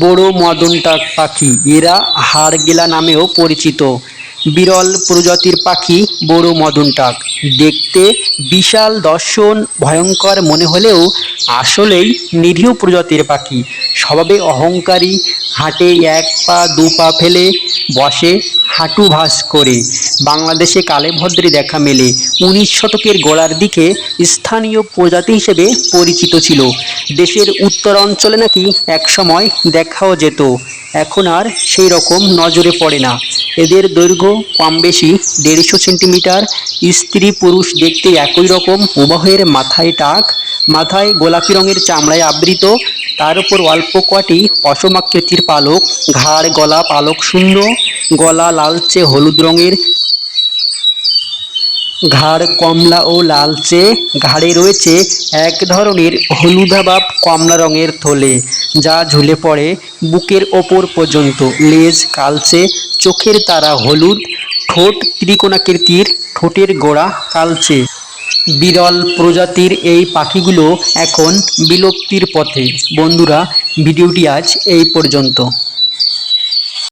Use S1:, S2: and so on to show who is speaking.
S1: বড় মদনটাক পাখি। এরা হাড়গেলা নামেও পরিচিত। বিরল প্রজাতির পাখি বড় মদনটাক দেখতে বিশাল, দর্শন, ভয়ঙ্কর মনে হলেও আসলেই নিরীহ প্রজাতির পাখি। স্বভাবে অহংকারী হাঁটে এক পা, দু পা ফেলে বসে হাঁটু ভাস করে। বাংলাদেশে কালেভদ্রে দেখা মেলে। উনিশ শতকের গোড়ার দিকে স্থানীয় প্রজাতি হিসেবে পরিচিত ছিল। দেশের উত্তর অঞ্চলে নাকি একসময় দেখাও যেত। এখন আর সেই রকম নজরে পড়ে না। এদের দৈর্ঘ্য কম বেশি দেড়শো সেন্টিমিটার। স্ত্রী পুরুষ দেখতে একই রকম। উভয়ের মাথায় টাক, মাথায় গোলাপি রঙের চামড়ায় আবৃত। তার উপর অল্প কটি অসমাকৃতির পালক, ঘাড়, গলা, পালক শূন্য, গলা লালচে হলুদ রঙের, ঘাড় কমলা ও লালচে, ঘাড়ে রয়েছে এক ধরনের হলুদাভাব কমলা রঙের থলে, যা ঝুলে পড়ে বুকের ওপর পর্যন্ত। লেজ কালচে, চোখের তারা হলুদ, ঠোঁট ত্রিকোণাকৃতির, ঠোঁটের গোড়া কালচে। বিরল প্রজাতির এই পাখিগুলো এখন বিলুপ্তির পথে। বন্ধুরা ভিডিওটি আজ এই পর্যন্ত।